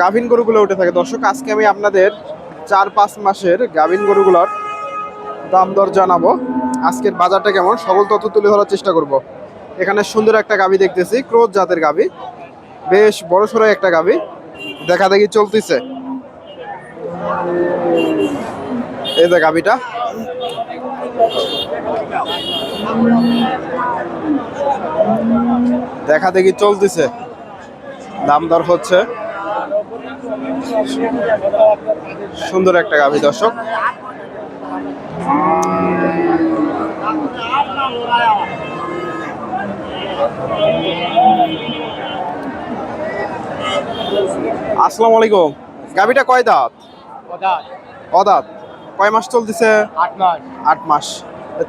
গাভীন গরুগুলো উঠে থাকে। দর্শক, আজকে আমি আপনাদের চার পাঁচ মাসের গাভীন গরুগুলোর দাম দর জানাব। আজকের বাজারটা কেমন? সকল তথ্য তুলে ধরার চেষ্টা করব। এখানে সুন্দর একটা গাবি দেখতেছি, ক্রোধ জাতের গাবি বেশ বড় সড়ো একটা গাবি দেখা দেখি চলতেছে। এই যে গাবিটা দেখা দেখি চলতেছে। দাম দর হচ্ছে। সুন্দর একটা গাভী দর্শক। আসসালামু আলাইকুম। গাভীটা কয় দাঁত? অদাঁত কয় মাস চলতেছে? আট মাস। আট মাস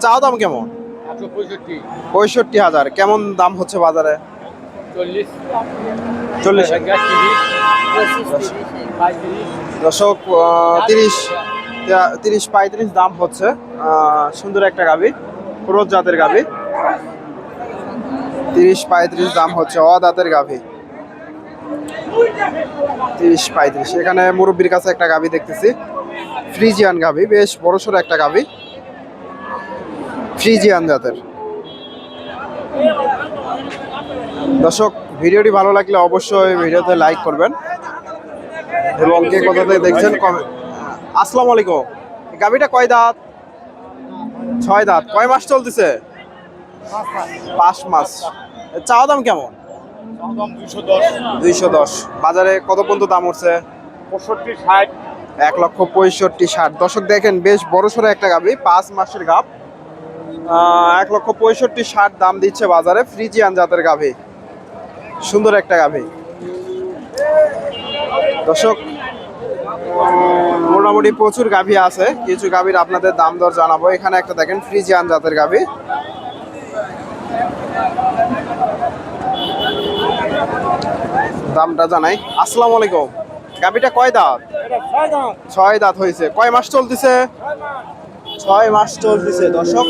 চাও দাম কেমন? পঁয়ষট্টি হাজার। কেমন দাম হচ্ছে বাজারে? চল্লিশ। চল্লিশ। দশক তিরিশ তিরিশ পঁয়ত্রিশ দাম হচ্ছে সুন্দর একটা গাভী ক্রোধ জাতের গাভী তিরিশ পঁয়ত্রিশ দাম হচ্ছে অদাঁতের গাভী তিরিশ পঁয়ত্রিশ, এখানে মুরব্বীর কাছে একটা গাভী দেখতেছি। ফ্রিজিয়ান গাভী বেশ বড়সড় একটা গাভী ফ্রিজিয়ান জাতের। দর্শক ভিডিওটি ভালো লাগলে অবশ্যই ভিডিওতে লাইক করবেন। এবং কে কোথা থেকে দেখছেন আসসালামু আলাইকুম। গাভীটা কয় দাঁত? ছয় দাঁত। কয় মাস চলতেছে? পাঁচ মাস। চাওয়া দাম কেমন? দুইশো দশ। বাজারে কত পর্যন্ত দাম উঠছে? পঁয়ষট্টি ষাট এক লক্ষ পঁয়ষট্টি ষাট। দশক দেখেন, বেশ বড় সড়ো একটা গাভী, পাঁচ মাসের গাভ। এক লক্ষ পঁয়ষট্টি ষাট দাম দিচ্ছে বাজারে ফ্রিজিয়ান জাতের গাভী। সুন্দর একটা গাভী। দর্শক, মোটামুটি প্রচুর গাভী আছে। কিছু গাভীর আপনাদের দাম দর জানাব। এখানে একটা দেখেন, ফ্রিজিয়ান জাতের গাভী। দামটা জানাই। আসসালামু আলাইকুম। গাভীটা কয় দাঁত? ছয় দাঁত হয়েছে। কয় মাস চলতেছে? ছয় মাস চলতেছে। দর্শক,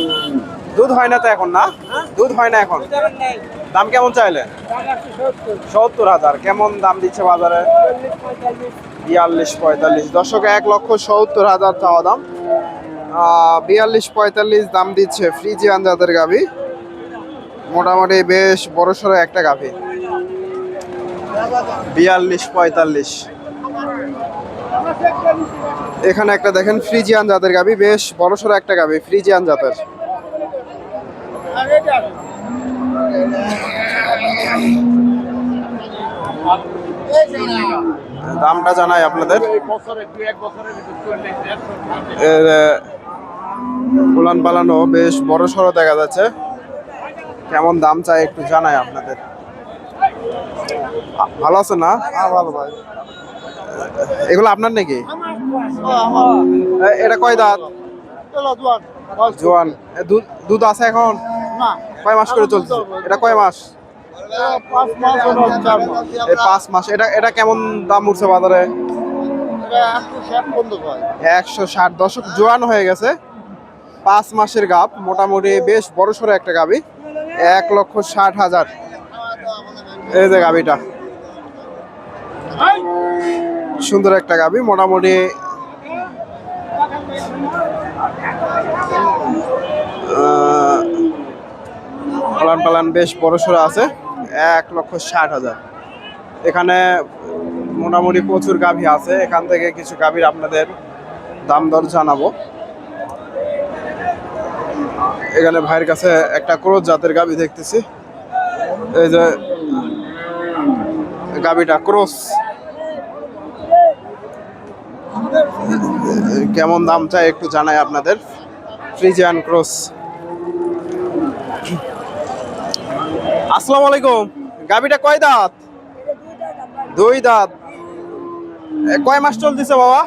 দুধ হয় না তো এখন না? দুধ হয় না এখন? দাম কেমন চাইলে সত্তর হাজার। কেমন দাম দিচ্ছে বাজারে? বিয়াল্লিশ পঁয়তাল্লিশ। দর্শক, এক লক্ষ সত্তর হাজার চাওয়া দাম। বিয়াল্লিশ পঁয়তাল্লিশ দাম দিচ্ছে ফ্রিজিয়ান জাতের গাভী। মোটামুটি বেশ বড় সড়ো একটা গাভী। বিয়াল্লিশ পঁয়তাল্লিশ। এখানে একটা দেখেন ফ্রিজিয়ান জাতের গাবি বেশ বড়সড় একটা গাবি ফ্রিজিয়ান জাতের দামটা জানাই আপনাদের। এর উলান পালানো বেশ বড় সড়ো দেখা যাচ্ছে। কেমন দাম চাই একটু জানাই আপনাদের। ভালো আছে না? হ্যাঁ ভালো ভাই। এগুলো আপনার নাকি? এটা কয় দাঁত? জোয়ান দুধ দুধ আছে এখন? কয় মাস করে চলছে এটা কয় মাস? এই পাঁচ মাস। এটা এটা কেমন দাম উঠছে বাজারে? একশো ষাট একশো ষাট। দশক জোয়ান হয়ে গেছে। পাঁচ মাসের গাব মোটামুটি বেশ বড় সড়ো একটা গাবি। এক লক্ষ ষাট হাজার। এই যে গাবিটা। সুন্দর একটা গাবি। মোটামুটি পালান পালান বেশ বড় সড়ো আছে, এক লক্ষ ষাট হাজার। এখানে মোটামুটি প্রচুর গাভী আছে, এখান থেকে কিছু গাভীর আপনাদের দাম দর জানাব। এখানে ভাইয়ের কাছে একটা ক্রোজ জাতের গাভী দেখতেছি। এই যে গাভীটা ক্রোস কেমন দাম চাই একটু জানাই আপনাদের। ফ্রিজিয়ান ক্রস আসসালামু আলাইকুম। গাভীটা কয় দাঁত? দুই দাঁত। কয় মাস চলতেছে বাবা?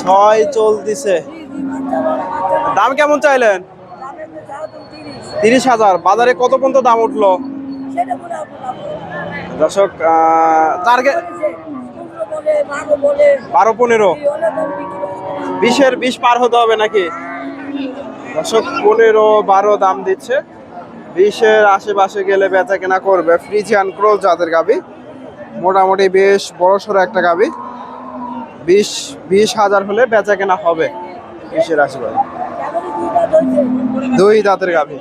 ছয় চলতেছে। দাম কেমন চাইলেন? তিরিশ হাজার। বাজারে কত পর্যন্ত দাম উঠল? দর্শক বারো পনেরো। বিশের বিশ পার হতে হবে নাকি? দর্শক, পনেরো বারো দাম দিচ্ছে। বিশের আশেপাশে গেলে বেচা কেনা করবে ফ্রিজিয়ান ক্রোজ জাতের গাবি। মোটামুটি বেশ বড় সড়ো একটা গাবি। বিশ বিশ হাজার হলে বেচা কেনা হবে বিশের আশেপাশে। দুই দাঁতের গাভী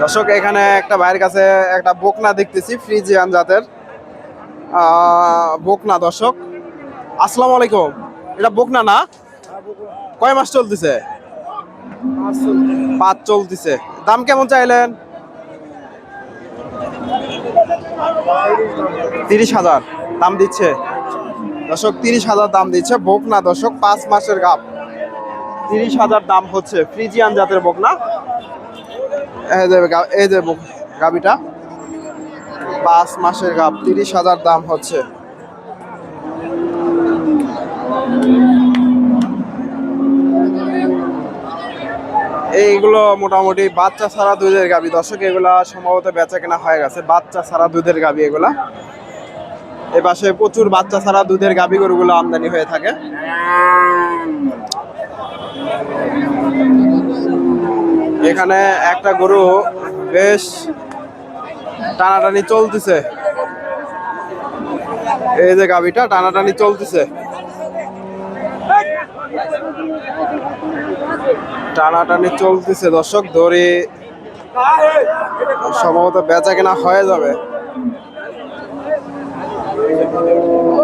দর্শক, এখানে একটা ভাইয়ের কাছে একটা বকনা দেখতেছি, ফ্রিজিয়ান জাতের। বোকনা দর্শক। আসসালামু আলাইকুম। এটা বকনা না? কয় মাস চলতেছে? পাঁচ চলতেছে। দাম কেমন চাইলেন? তিরিশ হাজার দাম দিচ্ছে। দর্শক, তিরিশ হাজার দাম দিচ্ছে। বকনা, দর্শক, পাঁচ মাসের গাপ। তিরিশ হাজার দাম হচ্ছে ফ্রিজিয়ান জাতের বকনা। এই যে এই যে গাবিটা। পাঁচ মাসের গাপ, তিরিশ হাজার দাম হচ্ছে। এইগুলো মোটামুটি বাচ্চা ছাড়া দুধের গাবি। দর্শক, এগুলা সম্ভবত বেচা কেনা হয়ে গেছে। বাচ্চা ছাড়া দুধের গাবি এগুলা। এ পাশে প্রচুর বাচ্চা ছাড়া দুধের গাবি গরুগুলো আমদানি হয়ে থাকে। এখানে একটা গরু বেশ টানাটানি চলতেছে। এই যে গাবিটা টানাটানি চলতেছে। টানাটানি চলতেছে দর্শক ধরে সম্ভবত বেচা কেনা হয়ে যাবে।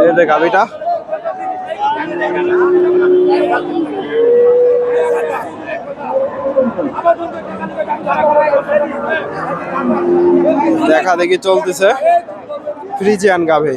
এই যে গাবিটা দেখা দেখি চলতেছে। ফ্রিজিয়ান গাভি।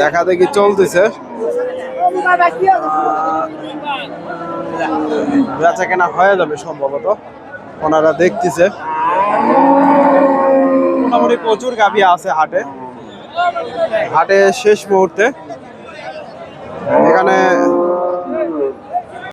দেখা দেখি চলতেছে। বেচা কেনা হয়ে যাবে সম্ভবত। ওনারা দেখতেছে। মোটামুটি প্রচুর গাবি আছে হাটে। হাটে শেষ মুহূর্তে। এখানে